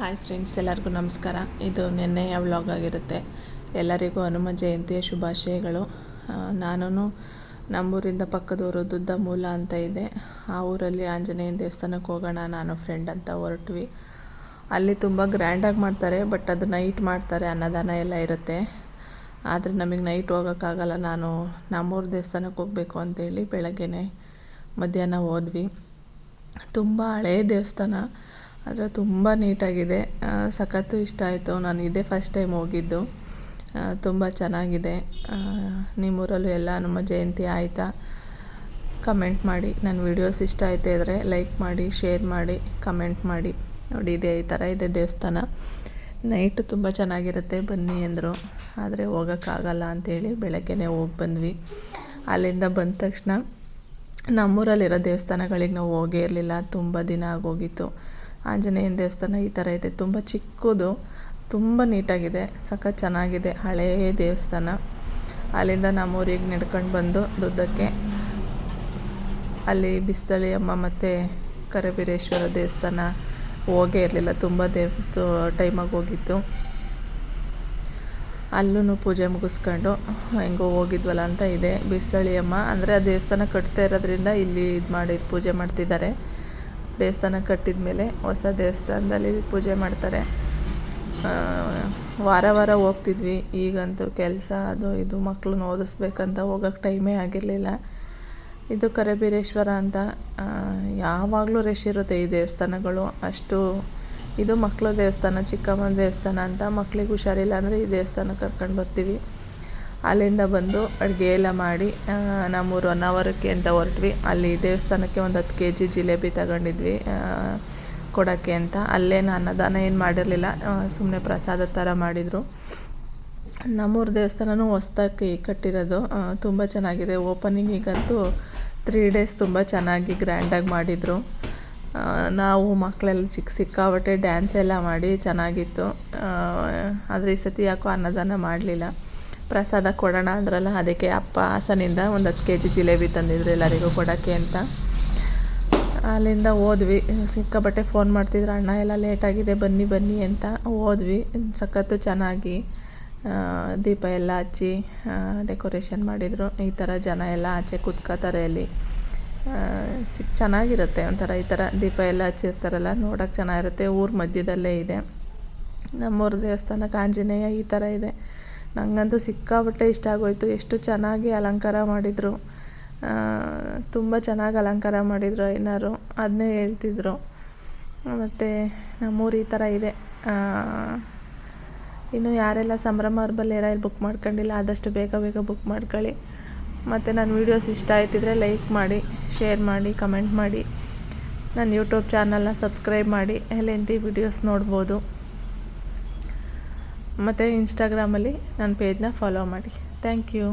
Hi friends, ಎಲ್ಲರಿಗೂ ನಮಸ್ಕಾರ. ಇದು ನಿನ್ನೆಯ ವ್ಲಾಗ್ ಆಗಿರುತ್ತೆ. ಎಲ್ಲರಿಗೂ ಹನುಮ ಜಯಂತಿಯ ಶುಭಾಶಯಗಳು. ನಾನು ನಮ್ಮೂರಿಂದ ಪಕ್ಕದೂರು ದುದ್ದ ಮೂಲ ಅಂತ ಇದೆ. ಆ ಊರಲ್ಲಿ ಆಂಜನೇಯನ ದೇವಸ್ಥಾನಕ್ಕೆ ಹೋಗೋಣ, ನಾನು ಫ್ರೆಂಡ್ ಅಂತ ಹೊರಟ್ವಿ. ಅಲ್ಲಿ ತುಂಬ ಗ್ರ್ಯಾಂಡಾಗಿ ಮಾಡ್ತಾರೆ ಬಟ್ ಅದು ನೈಟ್ ಮಾಡ್ತಾರೆ, ಅನ್ನದಾನ ಎಲ್ಲ ಇರುತ್ತೆ. ಆದರೆ ನಮಗೆ ನೈಟ್ ಹೋಗೋಕ್ಕಾಗಲ್ಲ. ನಾನು ನಮ್ಮೂರು ದೇವಸ್ಥಾನಕ್ಕೆ ಹೋಗಬೇಕು ಅಂತೇಳಿ ಬೆಳಗ್ಗೆನೆ ಮಧ್ಯಾಹ್ನ ಹೋದ್ವಿ. ತುಂಬ ಹಳೆಯ ದೇವಸ್ಥಾನ. ಆದರೆ ತುಂಬ ನೀಟಾಗಿದೆ. ಸಖತ್ತು ಇಷ್ಟ ಆಯಿತು. ನಾನು ಇದೇ ಫಸ್ಟ್ ಟೈಮ್ ಹೋಗಿದ್ದು. ತುಂಬ ಚೆನ್ನಾಗಿದೆ. ನಿಮ್ಮೂರಲ್ಲೂ ಎಲ್ಲ ನಮ್ಮ ಜಯಂತಿ ಆಯಿತಾ? ಕಮೆಂಟ್ ಮಾಡಿ. ನನ್ನ ವೀಡಿಯೋಸ್ ಇಷ್ಟ ಆಯ್ತಾ ಇದ್ದರೆ ಲೈಕ್ ಮಾಡಿ ಶೇರ್ ಮಾಡಿ ಕಮೆಂಟ್ ಮಾಡಿ. ನೋಡಿ, ಇದೆ ಈ ಥರ ಇದೆ ದೇವಸ್ಥಾನ. ನೈಟು ತುಂಬ ಚೆನ್ನಾಗಿರುತ್ತೆ ಬನ್ನಿ ಅಂದರು. ಆದರೆ ಹೋಗೋಕ್ಕಾಗಲ್ಲ ಅಂಥೇಳಿ ಬೆಳಗ್ಗೆನೇ ಹೋಗಿ ಬಂದ್ವಿ. ಅಲ್ಲಿಂದ ಬಂದ ತಕ್ಷಣ ನಮ್ಮೂರಲ್ಲಿರೋ ದೇವಸ್ಥಾನಗಳಿಗೆ ನಾವು ಹೋಗೇ ಇರಲಿಲ್ಲ. ತುಂಬ ದಿನ ಆಗೋಗಿತ್ತು. ಆಂಜನೇಯನ ದೇವಸ್ಥಾನ ಈ ಥರ ಇದೆ. ತುಂಬ ಚಿಕ್ಕದು, ತುಂಬ ನೀಟಾಗಿದೆ, ಸಖತ್ ಚೆನ್ನಾಗಿದೆ ಹಳೇ ದೇವಸ್ಥಾನ. ಅಲ್ಲಿಂದ ನಮ್ಮೂರಿಗೆ ನಡ್ಕೊಂಡು ಬಂದು ದುದ್ದಕ್ಕೆ ಅಲ್ಲಿ ಬಿಸ್ತಳಿ ಅಮ್ಮ ಮತ್ತು ಕರಬೀರೇಶ್ವರ ದೇವಸ್ಥಾನ ಹೋಗೇ ಇರಲಿಲ್ಲ. ತುಂಬ ದೇವ್ ಟೈಮಾಗಿ ಹೋಗಿತ್ತು ಅಲ್ಲೂ ಪೂಜೆ ಮುಗಿಸ್ಕೊಂಡು ಹೆಂಗೋ ಹೋಗಿದ್ವಲ್ಲ ಅಂತ ಇದೆ. ಬಿಸ್ತಳಿಯಮ್ಮ ಅಂದರೆ ಆ ದೇವಸ್ಥಾನ ಕಟ್ತಾ ಇರೋದ್ರಿಂದ ಇಲ್ಲಿ ಇದು ಮಾಡಿ, ಪೂಜೆ ಮಾಡ್ತಿದ್ದಾರೆ. ದೇವಸ್ಥಾನ ಕಟ್ಟಿದ ಮೇಲೆ ಹೊಸ ದೇವಸ್ಥಾನದಲ್ಲಿ ಪೂಜೆ ಮಾಡ್ತಾರೆ. ವಾರ ವಾರ ಹೋಗ್ತಿದ್ವಿ. ಈಗಂತೂ ಕೆಲಸ, ಅದು ಇದು ಮಕ್ಕಳನ್ನ ಓದಿಸ್ಬೇಕಂತ ಹೋಗೋಕ್ಕೆ ಟೈಮೇ ಆಗಿರಲಿಲ್ಲ. ಇದು ಕರೆಬೀರೇಶ್ವರ ಅಂತ ಯಾವಾಗಲೂ ರಶ್ ಇರುತ್ತೆ ಈ ದೇವಸ್ಥಾನಗಳು. ಅಷ್ಟು ಇದು ಮಕ್ಕಳ ದೇವಸ್ಥಾನ, ಚಿಕ್ಕಮ್ಮನ ದೇವಸ್ಥಾನ ಅಂತ ಮಕ್ಕಳಿಗೆ ಹುಷಾರಿಲ್ಲ ಅಂದರೆ ಈ ದೇವಸ್ಥಾನಕ್ಕೆ ಕರ್ಕೊಂಡು ಬರ್ತೀವಿ. ಅಲ್ಲಿಂದ ಬಂದು ಅಡುಗೆ ಎಲ್ಲ ಮಾಡಿ ನಮ್ಮೂರು ಹೊನ್ನಾವರಕ್ಕೆ ಅಂತ ಹೊರಟ್ವಿ. ಅಲ್ಲಿ ದೇವಸ್ಥಾನಕ್ಕೆ ಒಂದು ಹತ್ತು ಕೆ ಜಿ ಜಿಲೇಬಿ ತಗೊಂಡಿದ್ವಿ ಕೊಡೋಕ್ಕೆ ಅಂತ. ಅಲ್ಲೇನು ಅನ್ನದಾನ ಏನು ಮಾಡಿರಲಿಲ್ಲ ಸುಮ್ಮನೆ ಪ್ರಸಾದ ಥರ ಮಾಡಿದರು. ನಮ್ಮೂರು ದೇವಸ್ಥಾನವೂ ಹೊಸ್ದಾಗಿ ಕಟ್ಟಿರೋದು ತುಂಬ ಚೆನ್ನಾಗಿದೆ. ಓಪನಿಂಗಿಗಂತೂ ತ್ರೀ ಡೇಸ್ ತುಂಬ ಚೆನ್ನಾಗಿ ಗ್ರ್ಯಾಂಡಾಗಿ ಮಾಡಿದರು. ನಾವು ಮಕ್ಕಳೆಲ್ಲ ಚಿಕ್ಕ ಸಿಕ್ಕಾಬಟ್ಟೆ ಡ್ಯಾನ್ಸ್ ಎಲ್ಲ ಮಾಡಿ ಚೆನ್ನಾಗಿತ್ತು. ಆದರೆ ಈ ಸತಿ ಯಾಕೋ ಅನ್ನದಾನ ಮಾಡಲಿಲ್ಲ. ಪ್ರಸಾದ ಕೊಡೋಣ ಅಂದ್ರಲ್ಲ, ಅದಕ್ಕೆ ಅಪ್ಪ ಹಾಸನಿಂದ ಒಂದು ಹತ್ತು ಕೆ ಜಿ ಜಿಲೇಬಿ ತಂದಿದ್ರು ಎಲ್ಲರಿಗೂ ಕೊಡೋಕ್ಕೆ ಅಂತ. ಅಲ್ಲಿಂದ ಹೋದ್ವಿ. ಸಿಕ್ಕಾಪಟ್ಟೆ ಫೋನ್ ಮಾಡ್ತಿದ್ರು, ಅಣ್ಣ, ಎಲ್ಲ ಲೇಟಾಗಿದೆ ಬನ್ನಿ ಬನ್ನಿ ಅಂತ ಹೋದ್ವಿ. ಸಖತ್ತು ಚೆನ್ನಾಗಿ ದೀಪ ಎಲ್ಲ ಹಚ್ಚಿ ಡೆಕೋರೇಷನ್ ಮಾಡಿದರು. ಈ ಥರ ಜನ ಎಲ್ಲ ಆಚೆ ಕೂತ್ಕೋತಾರೆ ಅಲ್ಲಿ. ಸಿಕ್ ಚೆನ್ನಾಗಿರುತ್ತೆ ಒಂಥರ ಈ ಥರ ದೀಪ ಎಲ್ಲ ಹಚ್ಚಿರ್ತಾರಲ್ಲ, ನೋಡೋಕೆ ಚೆನ್ನಾಗಿರುತ್ತೆ. ಊರ ಮಧ್ಯದಲ್ಲೇ ಇದೆ. ನಮ್ಮೂರ ದೇವಸ್ಥಾನಕ್ಕೆ ಆಂಜನೇಯ ಈ ಥರ ಇದೆ. ನನಗಂತೂ ಸಿಕ್ಕಾಪಟ್ಟೆ ಇಷ್ಟ ಆಗೋಯ್ತು. ಎಷ್ಟು ಚೆನ್ನಾಗಿ ಅಲಂಕಾರ ಮಾಡಿದರು. ತುಂಬ ಚೆನ್ನಾಗಿ ಅಲಂಕಾರ ಮಾಡಿದರು ಏನಾರು ಅದನ್ನೇ ಹೇಳ್ತಿದ್ರು. ಮತ್ತು ನಮ್ಮೂರು ಈ ಥರ ಇದೆ. ಇನ್ನು ಯಾರೆಲ್ಲ ಸಂಭ್ರಮ ಅರ್ಬಲ್ ಇಲ್ಲಿ ಬುಕ್ ಮಾಡ್ಕೊಂಡಿಲ್ಲ, ಆದಷ್ಟು ಬೇಗ ಬೇಗ ಬುಕ್ ಮಾಡ್ಕೊಳ್ಳಿ. ಮತ್ತು ನನ್ನ ವೀಡಿಯೋಸ್ ಇಷ್ಟ ಆಯ್ತಿದ್ರೆ ಲೈಕ್ ಮಾಡಿ, ಶೇರ್ ಮಾಡಿ, ಕಮೆಂಟ್ ಮಾಡಿ. ನನ್ನ ಯೂಟ್ಯೂಬ್ ಚಾನಲ್ನ ಸಬ್ಸ್ಕ್ರೈಬ್ ಮಾಡಿ. ಎಲ್ಲೆಂತಿ ವೀಡಿಯೋಸ್ ನೋಡ್ಬೋದು. ಮತ್ತು ಇನ್ಸ್ಟಾಗ್ರಾಮಲ್ಲಿ ನನ್ನ ಪೇಜ್ನ ಫಾಲೋ ಮಾಡಿ. Thank you